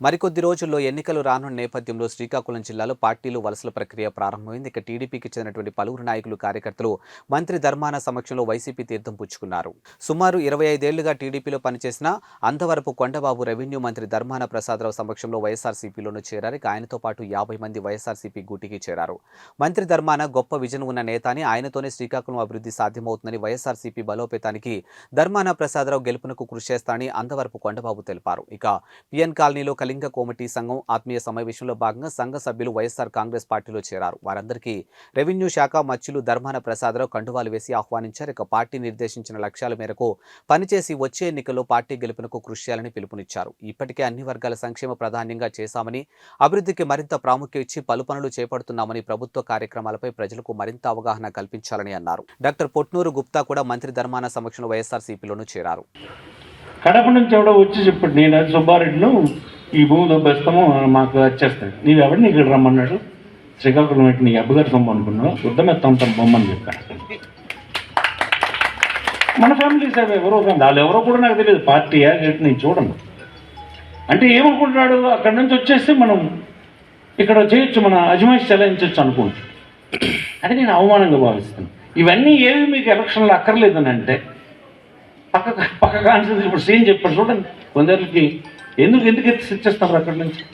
మరికొద్ది రోజుల్లో ఎన్నికలు రానున్న నేపథ్యంలో శ్రీకాకుళం జిల్లాలో పార్టీలు వలసల ప్రక్రియ ప్రారంభమైంది. ఇక టీడీపీకి చెందినటువంటి పలువురు నాయకులు కార్యకర్తలు మంత్రి ధర్మాన సమక్షంలో వైసీపీ తీర్థం పుచ్చుకున్నారు. సుమారు ఇరవై ఐదేళ్ళుగా టీడీపీలో పనిచేసిన అంతవరపు కొండబాబు రెవెన్యూ మంత్రి ధర్మాన ప్రసాదరావు సమక్షంలో వైఎస్ఆర్సీపీలోనూ చేరారు. ఇక ఆయనతో పాటు యాభై మంది వైఎస్ఆర్సీపీ గూటికి చేరారు. మంత్రి ధర్మాన గొప్ప విజన్ ఉన్న నేత అని ఆయనతోనే శ్రీకాకుళం అభివృద్ధి సాధ్యమవుతుందని వైఎస్ఆర్సీపీ బలోపేతానికి ధర్మాన ప్రసాదరావు గెలుపునకు కృషి చేస్తానని అంతవరపు కొండబాబు తెలిపారు. ఇక పిఎన్ కాలనీలో కళింగ కోమటి సంఘం ఆత్మీయ సమావేశంలో భాగంగా సంఘ సభ్యులు వైఎస్ఆర్ కాంగ్రెస్ పార్టీలో చేరారు. వారందరికీ రెవెన్యూ శాఖ మచ్చులు ధర్మాన ప్రసాదరావు కండువాలు వేసి ఆహ్వానించారు. ఇక పార్టీ నిర్దేశించిన లక్ష్యాల మేరకు పనిచేసి వచ్చే ఎన్నికల్లో పార్టీ గెలుపునకు కృషి చేయాలని పిలుపునిచ్చారు. ఇప్పటికే అన్ని వర్గాల సంక్షేమ ప్రాధాన్యంగా చేశామని అభివృద్ధికి మరింత ప్రాముఖ్యం ఇచ్చి పలు పనులు చేపడుతున్నామని ప్రభుత్వ కార్యక్రమాలపై ప్రజలకు మరింత అవగాహన కల్పించాలని అన్నారు. డాక్టర్ పొట్నూరు గుప్తా కూడా మంత్రి ధర్మాన సమక్షంలో వైఎస్ఆర్సీపీలోనూ చేరారు. కడప నుంచి ఎవడో వచ్చి చెప్పాడు. నేను సుబ్బారెడ్డిలో ఈ భూమి దొబ్బేస్తాము మాకు వచ్చేస్తాయి. నీవు ఎవరిని ఇక్కడ రమ్మన్నాడు? శ్రీకాకుళం పెట్టి నీ అబ్బగారు సొమ్ము అనుకున్నావు? యుద్ధం తమ బొమ్మని చెప్పాను మన ఫ్యామిలీ అవి ఎవరో వాళ్ళు ఎవరో కూడా నాకు తెలియదు. పార్టీ ఏంటి నేను చూడండి అంటే ఏమనుకుంటున్నాడు? అక్కడి నుంచి వచ్చేస్తే మనం ఇక్కడ చేయొచ్చు మన అజమాయిషి చెలాయించవచ్చు అనుకుంటు అది నేను అవమానంగా భావిస్తాను ఇవన్నీ ఏవి మీకు ఎలక్షన్లో అక్కర్లేదని అంటే పక్క పక్క కాన్సెన్స్ ఇప్పుడు సీన్ చెప్పాడు చూడండి. కొందరికి ఎందుకు ఎందుకు ఎత్తి ఇచ్చేస్తారు అక్కడి నుంచి?